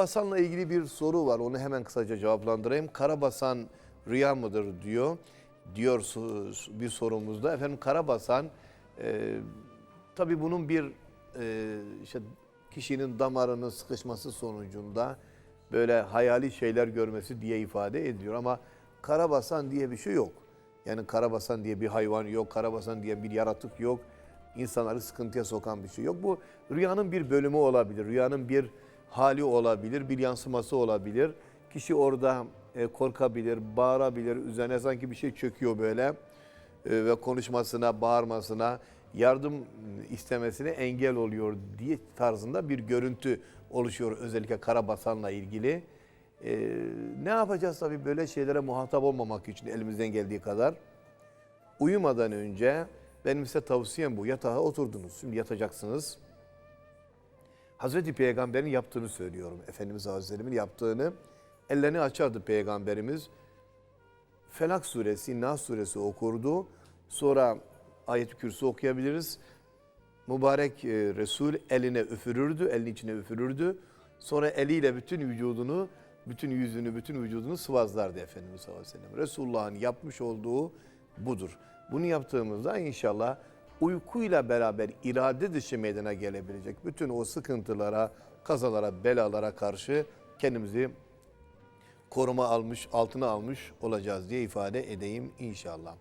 Karabasan'la ilgili bir soru var. Onu hemen kısaca cevaplandırayım. Karabasan rüya mıdır diyor. Diyor bir sorumuzda. Efendim Karabasan e, tabii bunun bir e, işte kişinin damarının sıkışması sonucunda böyle hayali şeyler görmesi diye ifade ediyor. Ama Karabasan diye bir şey yok. Yani Karabasan diye bir hayvan yok. Karabasan diye bir yaratık yok. İnsanları sıkıntıya sokan bir şey yok. Bu rüyanın bir bölümü olabilir. Rüyanın bir hali olabilir, bir yansıması olabilir. Kişi orada e, korkabilir, bağırabilir, üzerine sanki bir şey çöküyor böyle e, ve konuşmasına, bağırmasına, yardım istemesine engel oluyor diye tarzında bir görüntü oluşuyor özellikle Karabasan'la ilgili. E, ne yapacağız tabii böyle şeylere muhatap olmamak için elimizden geldiği kadar? Uyumadan önce benim size tavsiyem bu. Yatağa oturdunuz. Şimdi yatacaksınız. Hazreti Peygamber'in yaptığını söylüyorum. Efendimiz Hazretleri'nin yaptığını. Ellerini açardı Peygamberimiz. Felak suresi, Nas suresi okurdu. Sonra ayet-i kürsü okuyabiliriz. Mübarek e, Resul eline üfürürdü, elin içine üfürürdü. Sonra eliyle bütün vücudunu, bütün yüzünü, bütün vücudunu sıvazlardı Efendimiz sallallahu aleyhi ve sellem. Resulullah'ın yapmış olduğu budur. Bunu yaptığımızda inşallah uykuyla beraber irade dışı meydana gelebilecek bütün o sıkıntılara, kazalara, belalara karşı kendimizi koruma almış, altına almış olacağız diye ifade edeyim inşallah.